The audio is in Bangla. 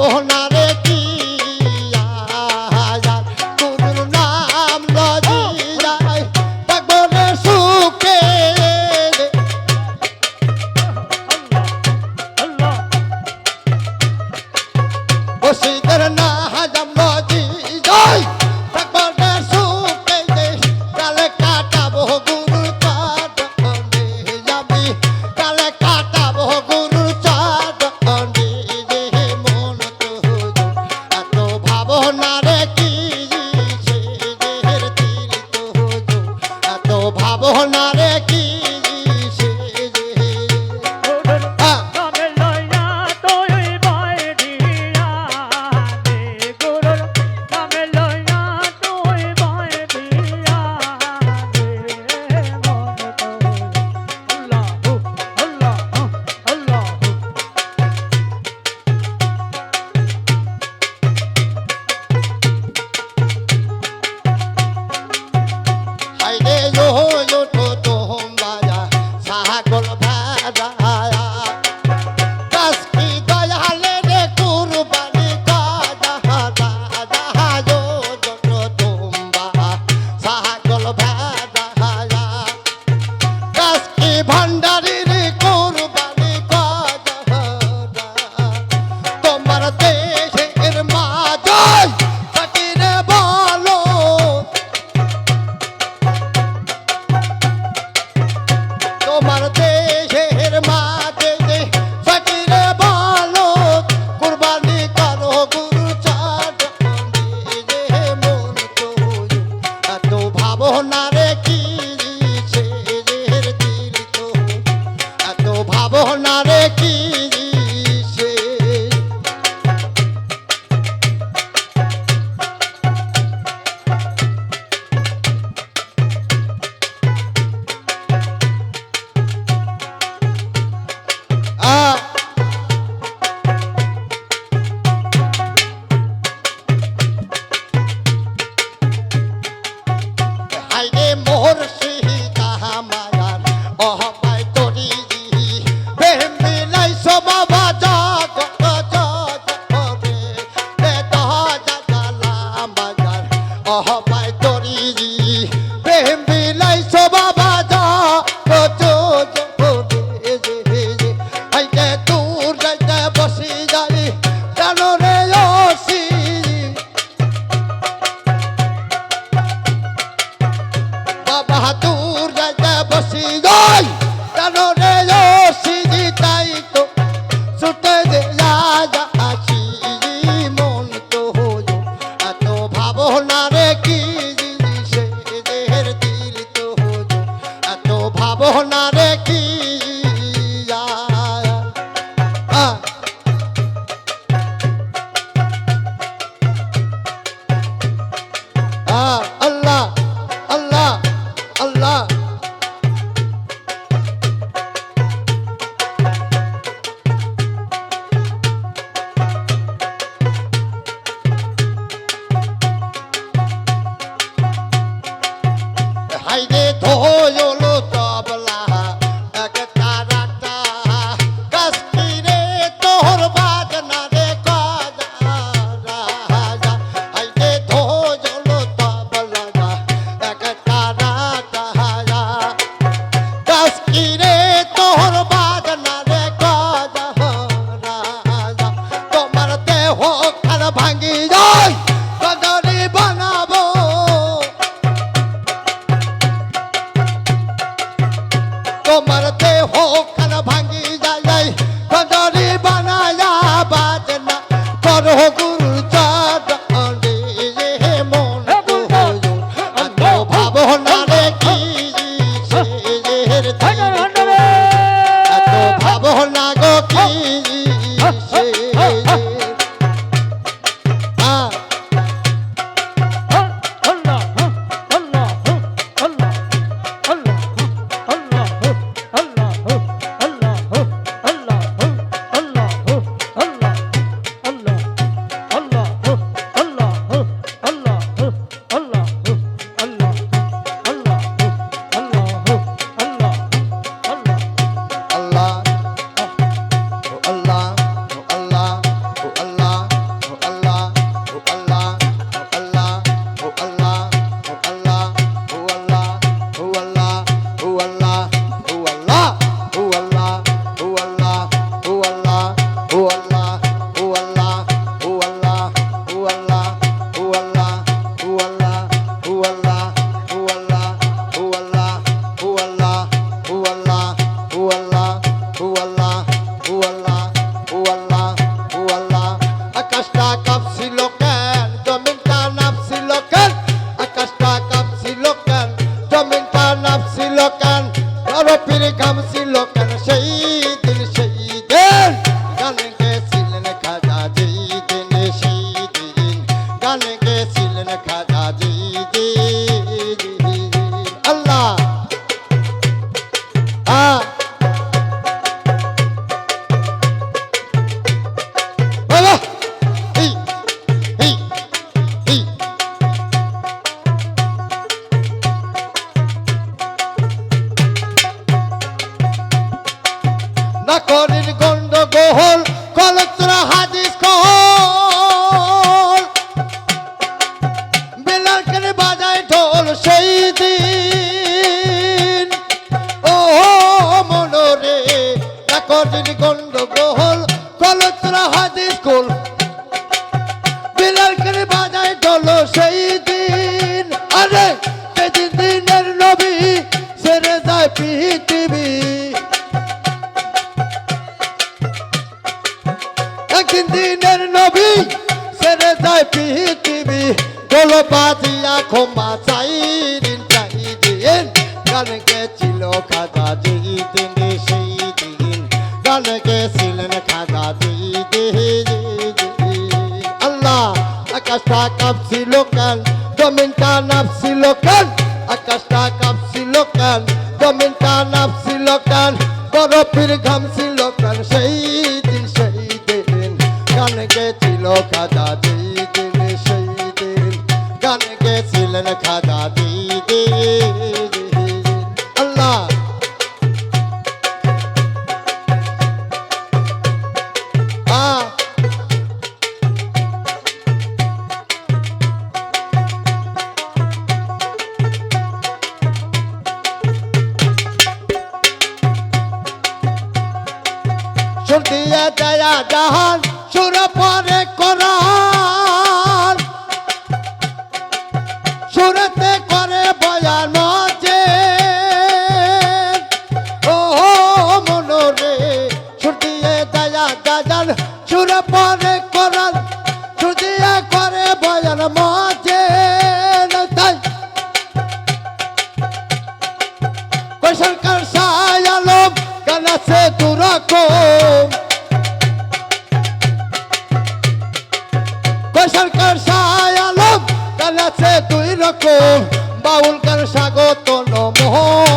ভাবো না রে কি আয়ার আমার দেহ গন্ডগোল, কলত্রা হাদিস কল বেলার কানে বাজায় ঢোল সেই দিন। ও মনরে করেন গন্ডগোল, কলত্রা হাদিস কল পৃথিবী গোল বাজিয়া ক্ষমা চাই দিন চাই দিন গান গেছিল খাজা যেই দিন সেই দিন গান গেছিলেন খাজা যেই আল্লাহ, আকাশটা কাঁপছিল কেন, জমিনটা নাপছিল কেন, আকাশটা শুনতিয়া দেয়া জাহান সুর পরে করার। সুরতে করে বয়ান মাঝে ও মনোরে সুর দিয়ে দেয়া জাহান সুর পরে আছে দুই রকম। বাউল গান স্বাগত মোহামেন